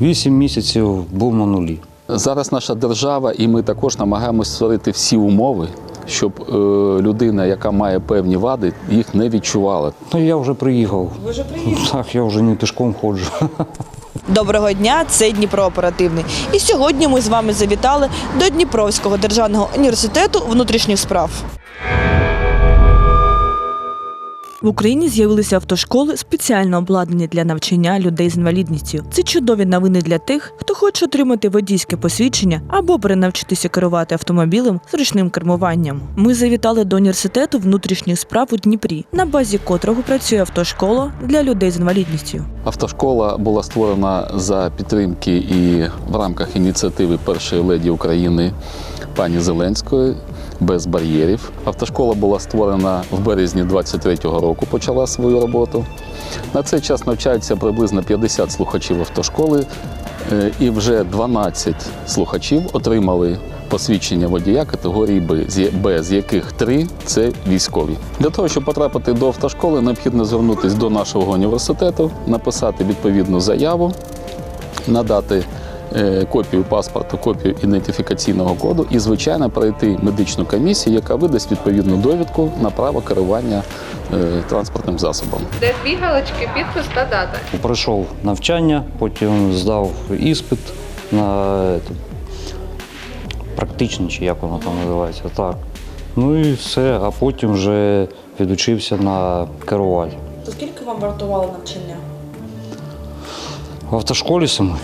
Вісім місяців був на нулі. Зараз наша держава, і ми також намагаємося створити всі умови, щоб е, людина, яка має певні вади, їх не відчувала. Ну я вже приїхав. Ви вже приїхали? Так, я вже не пішком ходжу. Доброго дня, це Дніпро оперативний. І сьогодні ми з вами завітали до Дніпровського державного університету внутрішніх справ. В Україні з'явилися автошколи, спеціально обладнані для навчання людей з інвалідністю. Це чудові новини для тих, хто хоче отримати водійське посвідчення або перенавчитися керувати автомобілем з ручним кермуванням. Ми завітали до університету внутрішніх справ у Дніпрі, на базі котрого працює автошкола для людей з інвалідністю. Автошкола була створена за підтримки і в рамках ініціативи першої леді України пані Зеленської без бар'єрів. Автошкола була створена в березні 23-го року, почала свою роботу. На цей час навчаються приблизно 50 слухачів автошколи, е, і вже 12 слухачів отримали посвідчення водія категорії Б, з- яких три це військові. Для того, щоб потрапити до автошколи, необхідно звернутися до нашого університету, написати відповідну заяву, надати копію паспорту, копію ідентифікаційного коду і, звичайно, пройти медичну комісію, яка видасть відповідну довідку на право керування е, транспортним засобом. Де дві галочки, підпис та дата. Пройшов навчання, потім здав іспит на е, практичний, чи як воно там називається. Так. Ну і все, а потім вже відучився на керувальник. То скільки вам вартувало навчання? В автошколі самої.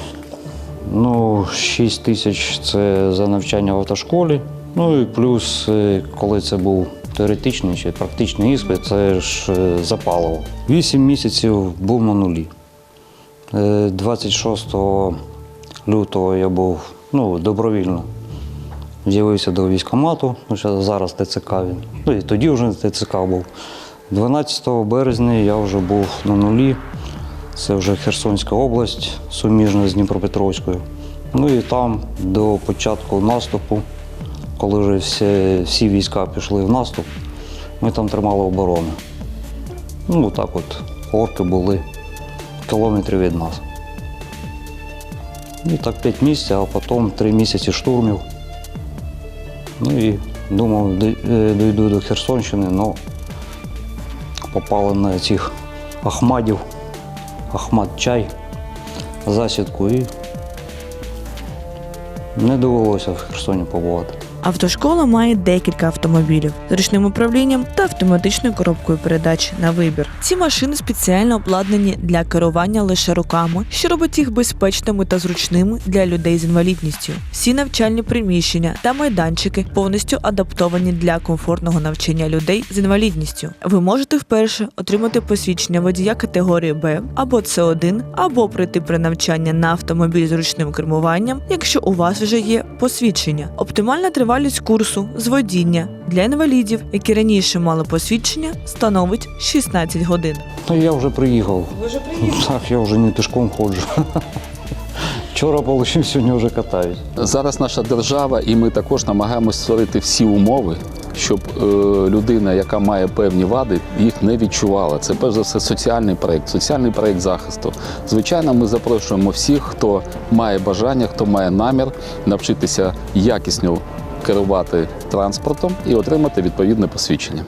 Ну, 6 тисяч це за навчання в автошколі. Ну і плюс, е, коли це був теоретичний чи практичний іспит, це ж е, за 8 місяців був на нулі. Е, 26 лютого я був ну, добровільно. З'явився до військкомату, зараз ТЦК він. Ну і тоді вже ТЦК був. 12 березня я вже був на нулі. Це вже Херсонська область, суміжна з Дніпропетровською. Ну і там до початку наступу, коли вже всі, всі війська пішли в наступ, ми там тримали оборону. Ну, так от, орки були кілометри від нас. І так 5 місяців, а потім 3 місяці штурмів. Ну і думав, дой- е, до Херсонщини, але попали на цих ахмадів. Ахмат чай, засідку і не довелося в Херсоні побувати. Автошкола має декілька автомобілів з ручним управлінням та автоматичною коробкою передач на вибір. Ці машини спеціально обладнані для керування лише руками, що робить їх безпечними та зручними для людей з інвалідністю. Всі навчальні приміщення та майданчики повністю адаптовані для комфортного навчання людей з інвалідністю. Ви можете вперше отримати посвідчення водія категорії Б або С1, або пройти при навчання на автомобіль з ручним кермуванням, якщо у вас вже є посвідчення. Оптимальна тривалість курсу з водіння для інвалідів, які раніше мали посвідчення, становить 16 годин. Ну я вже приїхав. Ви вже приїхали? Так, я вже не пішком ходжу. Вчора отримав, сьогодні вже катаюсь. Зараз наша держава, і ми також намагаємося створити всі умови, щоб е, людина, яка має певні вади, їх не відчувала. Це перш за все соціальний проєкт, соціальний проєкт захисту. Звичайно, ми запрошуємо всіх, хто має бажання, хто має намір навчитися якісно керувати транспортом і отримати відповідне посвідчення.